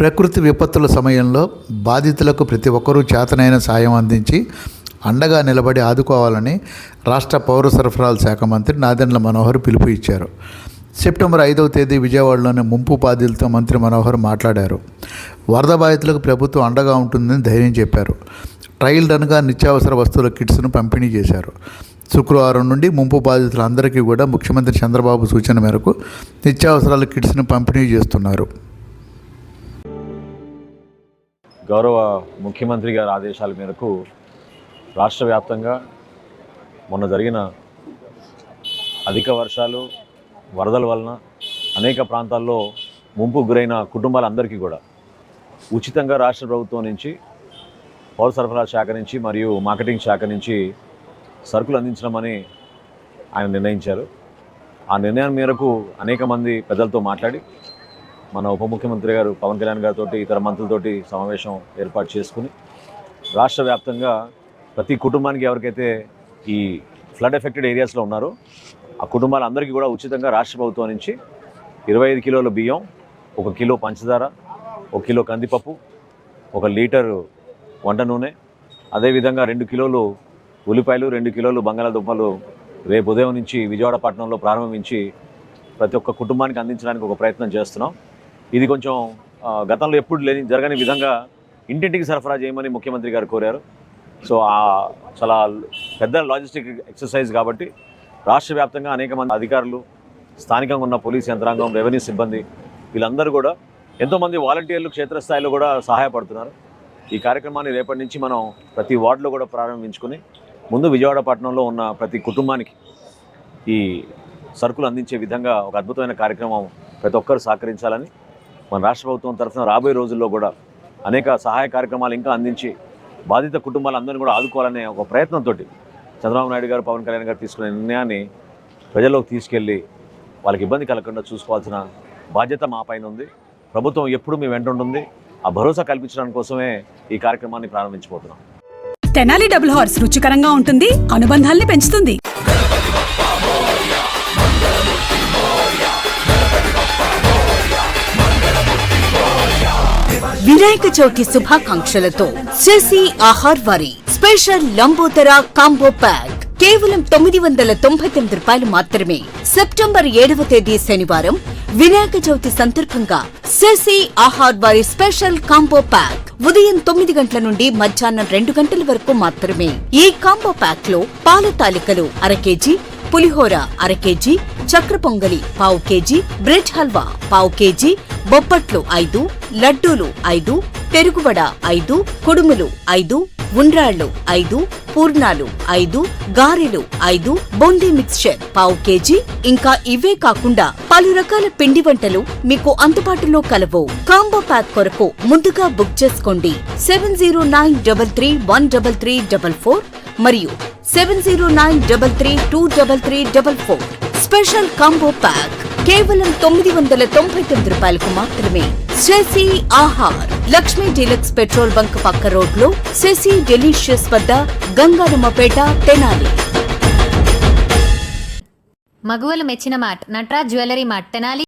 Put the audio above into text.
ప్రకృతి విపత్తుల సమయంలో బాధితులకు ప్రతి ఒక్కరూ చేతనైన సాయం అందించి అండగా నిలబడి ఆదుకోవాలని రాష్ట్ర పౌర సరఫరాల శాఖ మంత్రి నాదెండ్ల మనోహర్ పిలుపు ఇచ్చారు. సెప్టెంబర్ ఐదవ తేదీ విజయవాడలోని ముంపు బాధితులతో మంత్రి మనోహర్ మాట్లాడారు. వరద బాధితులకు ప్రభుత్వం అండగా ఉంటుందని ధైర్యం చెప్పారు. ట్రయల్ రన్గా నిత్యావసర వస్తువుల కిట్స్ను పంపిణీ చేశారు. శుక్రవారం నుండి ముంపు బాధితులందరికీ కూడా ముఖ్యమంత్రి చంద్రబాబు సూచన మేరకు నిత్యావసరాల కిట్స్ను పంపిణీ చేస్తున్నారు. గౌరవ ముఖ్యమంత్రి గారి ఆదేశాల మేరకు రాష్ట్ర వ్యాప్తంగా మొన్న జరిగిన అధిక వర్షాలు వరదల వలన అనేక ప్రాంతాల్లో ముంపు గురైన కుటుంబాలందరికీ కూడా ఉచితంగా రాష్ట్ర ప్రభుత్వం నుంచి పౌర సరఫరా శాఖ నుంచి మరియు మార్కెటింగ్ శాఖ నుంచి సరుకులు అందించడమని ఆయన నిర్ణయించారు. ఆ నిర్ణయం మేరకు అనేక మంది పెద్దలతో మాట్లాడి మన ఉప ముఖ్యమంత్రి గారు పవన్ కళ్యాణ్ గారితో ఇతర మంత్రులతోటి సమావేశం ఏర్పాటు చేసుకుని రాష్ట్ర వ్యాప్తంగా ప్రతి కుటుంబానికి ఎవరికైతే ఈ ఫ్లడ్ ఎఫెక్టెడ్ ఏరియాస్లో ఉన్నారో ఆ కుటుంబాలందరికీ కూడా ఉచితంగా రాష్ట్ర ప్రభుత్వం నుంచి ఇరవై ఐదు కిలోల బియ్యం ఒక కిలో పంచదార ఒక కిలో కందిపప్పు ఒక లీటరు వంట నూనె అదేవిధంగా రెండు కిలోలు ఉల్లిపాయలు రెండు కిలోలు బంగాళాదుంపలు రేపు ఉదయం నుంచి విజయవాడ పట్టణంలో ప్రారంభించి ప్రతి ఒక్క కుటుంబానికి అందించడానికి ఒక ప్రయత్నం చేస్తున్నాం. ఇది కొంచెం గతంలో ఎప్పుడు లేని జరగని విధంగా ఇంటింటికి సరఫరా చేయమని ముఖ్యమంత్రి గారు కోరారు. సో చాలా పెద్ద లాజిస్టిక్ ఎక్సర్సైజ్ కాబట్టి రాష్ట్ర వ్యాప్తంగా అనేక మంది అధికారులు స్థానికంగా ఉన్న పోలీస్ యంత్రాంగం రెవెన్యూ సిబ్బంది వీళ్ళందరూ కూడా ఎంతోమంది వాలంటీర్లు క్షేత్రస్థాయిలో కూడా సహాయపడుతున్నారు. ఈ కార్యక్రమాన్ని రేపటి నుంచి మనం ప్రతి వార్డులో కూడా ప్రారంభించుకుని ముందు విజయవాడ పట్టణంలో ఉన్న ప్రతి కుటుంబానికి ఈ సరుకులు అందించే విధంగా ఒక అద్భుతమైన కార్యక్రమం ప్రతి ఒక్కరు సహకరించాలని మన రాష్ట్ర ప్రభుత్వం తరఫున రాబోయే రోజుల్లో కూడా అనేక సహాయ కార్యక్రమాలు ఇంకా అందించి బాధిత కుటుంబాలందరినీ కూడా ఆదుకోవాలనే ఒక ప్రయత్నంతో చంద్రబాబు నాయుడు గారు పవన్ కళ్యాణ్ గారు తీసుకునే నిర్ణయాన్ని ప్రజల్లోకి తీసుకెళ్ళి వాళ్ళకి ఇబ్బంది కలగకుండా చూసుకోవాల్సిన బాధ్యత మా పైన ఉంది. ప్రభుత్వం ఎప్పుడు మీ వెంట ఉంటుంది. ఆ భరోసా కల్పించడానికి కోసమే ఈ కార్యక్రమాన్ని ప్రారంభించబోతున్నాం. తెనాలి డబుల్ హార్స్ రుచికరంగా ఉంటుంది అనుబంధాల్ని పెంచుతుంది. వినాయక చవితి శుభాకాంక్షలతో శశి ఆహార్ వారి స్పెషల్ లంబోదర కాంబో ప్యాక్. కేవలం తొమ్మిది వందల తొంభై తొమ్మిది రూపాయలు మాత్రమే. సెప్టెంబర్ ఏడవ తేదీ శనివారం వినాయక చవితి సందర్భంగా శశి ఆహార్ వారి స్పెషల్ కాంబో ప్యాక్. ఉదయం తొమ్మిది గంటల నుండి మధ్యాహ్నం రెండు గంటల వరకు మాత్రమే. ఈ కాంబో ప్యాక్లో పాల తాలికలు అర కేజీ పులిహోర అర కేజీ చక్ర పొంగలి పావు కేజీ బ్రెడ్ హల్వా పావు కేజీ బొప్పట్లు ఐదు లడ్డూలు ఐదు పెరుగువడ ఐదు కుడుములు ఐదు ఉండ్రాళ్ళు ఐదు పూర్ణాలు ఐదు గారెలు ఐదు బూందీ మిక్స్చర్ పావు కేజీ. ఇంకా ఇవే కాకుండా పలు రకాల పిండి వంటలు మీకు అందుబాటులో కలవు. కాంబో ప్యాక్ కొరకు ముందుగా బుక్ చేసుకోండి. Seven zero nine double three one double three double four మరియు seven zero nine double three two double three double four. Special combo pack. కేవలం తొమ్మిది వందల తొంభై తొమ్మిది రూపాయలకు మాత్రమే Sashi Aahar Lakshmi deluxe petrol bunk పక్క రోడ్లో శశి డెలిషియస్ వద్ద గంగారమ్మపేట తెనాలి. మగువలు మెచ్చిన mart Natraj jewellery mart Tenali